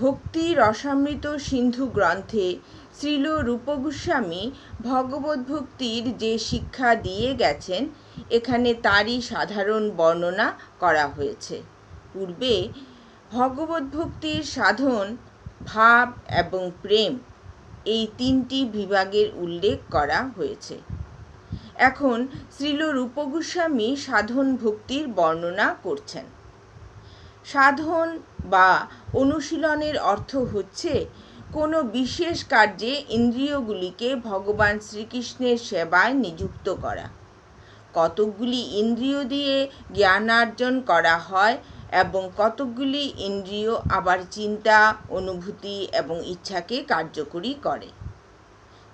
ভক্তি রসামৃত সিন্ধু গ্রন্থে শ্রীল রূপগোস্বামী ভগবত ভক্তির যে শিক্ষা দিয়ে গেছেন, এখানে তারই সাধারণ বর্ণনা করা হয়েছে। পূর্বে ভগবত ভক্তির সাধন, ভাব এবং প্রেম এই তিনটি বিভাগের উল্লেখ করা হয়েছে। এখন শ্রীল রূপগোস্বামী সাধন ভক্তির বর্ণনা করছেন। সাধন বা অনুশীলনের অর্থ হচ্ছে কোনো বিশেষ কার্যে ইন্দ্রিয়গুলিকে ভগবান শ্রীকৃষ্ণের সেবায় নিযুক্ত করা। কতকগুলি ইন্দ্রিয় দিয়ে জ্ঞানার্জন করা হয় এবং কতকগুলি ইন্দ্রিয় আবার চিন্তা, অনুভূতি এবং ইচ্ছাকে কার্যকরী করে।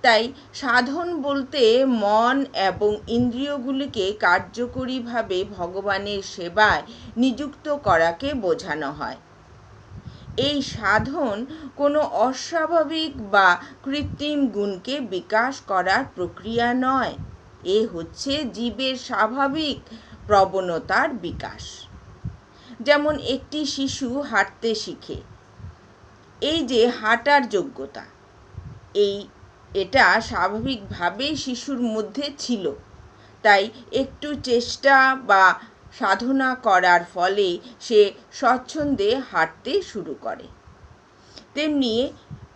তাই সাধন বলতে মন এবং ইন্দ্রিয়গুলিকে কার্যকরীভাবে ভগবানের সেবায় নিযুক্ত করাকে বোঝানো হয়। এই সাধন কোনো অস্বাভাবিক বা কৃত্রিম গুণকে বিকাশ করার প্রক্রিয়া নয়। এ হচ্ছে জীবের স্বাভাবিক প্রবণতার বিকাশ। যেমন একটি শিশু হাঁটতে শিখে। এই যে হাঁটার যোগ্যতা, এই এটা স্বাভাবিকভাবেই শিশুর মধ্যে ছিল। তাই একটু চেষ্টা বা সাধনা করার ফলে সে স্বচ্ছন্দে হাঁটতে শুরু করে। তেমনি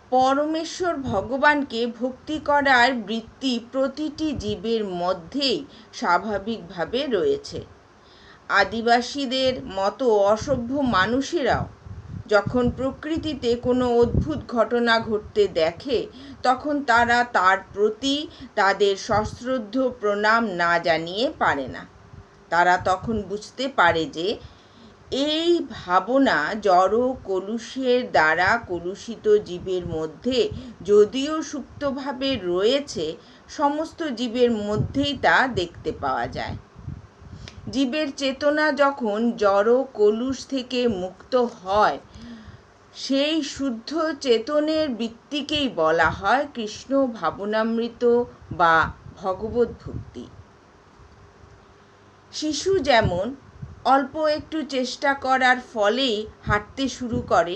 পরমেশ্বর ভগবানকে ভক্তি করার বৃত্তি প্রতিটি জীবের মধ্যেই স্বাভাবিকভাবে রয়েছে। আদিবাসীদের মতো অসভ্য মানুষেরাও যখন প্রকৃতিতে কোনো অদ্ভুত ঘটনা ঘটতে দেখে, তখন তারা তার প্রতি তাদের সশ্রদ্ধ প্রণাম না জানিয়ে পারে না। তারা তখন বুঝতে পারে যে, এই ভাবনা জড় কলুষের দ্বারা কলুষিত জীবের মধ্যে যদিও সুপ্তভাবে রয়েছে, সমস্ত জীবের মধ্যেই তা দেখতে পাওয়া যায়। জীবের চেতনা যখন জড় কলুষ থেকে মুক্ত হয়, সেই শুদ্ধ চেতনের বৃত্তিকেই বলা হয় কৃষ্ণ ভাবনামৃত বা ভগবত ভক্তি। শিশু যেমন অল্প একটু চেষ্টা করার ফলেই হাঁটতে শুরু করে,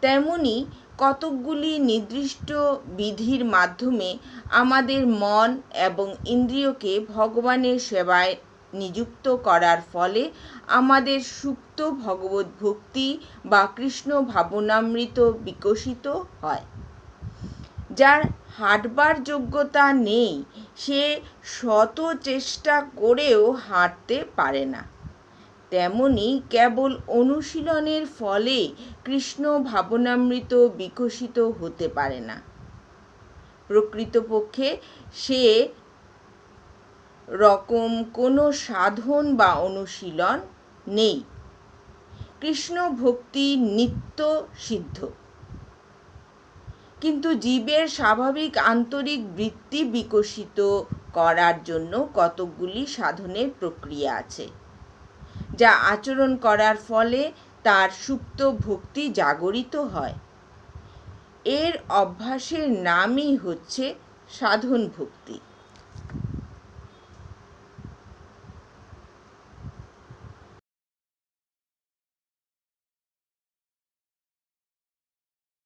তেমনি কতকগুলি নির্দিষ্ট বিধির মাধ্যমে আমাদের মন এবং ইন্দ্রিয়কে ভগবানের সেবায় নিযুক্ত করার ফলে আমাদের সুপ্ত ভগবত ভক্তি বা কৃষ্ণ ভাবনামৃত বিকশিত হয়। যার হাঁটবার যোগ্যতা নেই, সে শত চেষ্টা করেও হাঁটতে পারে না। তেমনি কেবল অনুশীলনের ফলে কৃষ্ণ ভাবনামৃত বিকশিত হতে পারে না। প্রকৃতপক্ষে সে রকম কোনো সাধন বা অনুশীলন নেই। কৃষ্ণ ভক্তি নিত্য সিদ্ধ। কিন্তু জীবের স্বাভাবিক আন্তরিক বৃত্তি বিকশিত করার জন্য কতকগুলি সাধনের প্রক্রিয়া আছে, যা আচরণ করার ফলে তার সুপ্ত ভক্তি জাগরিত হয়। এর অভ্যাসের নামই হচ্ছে সাধন ভক্তি।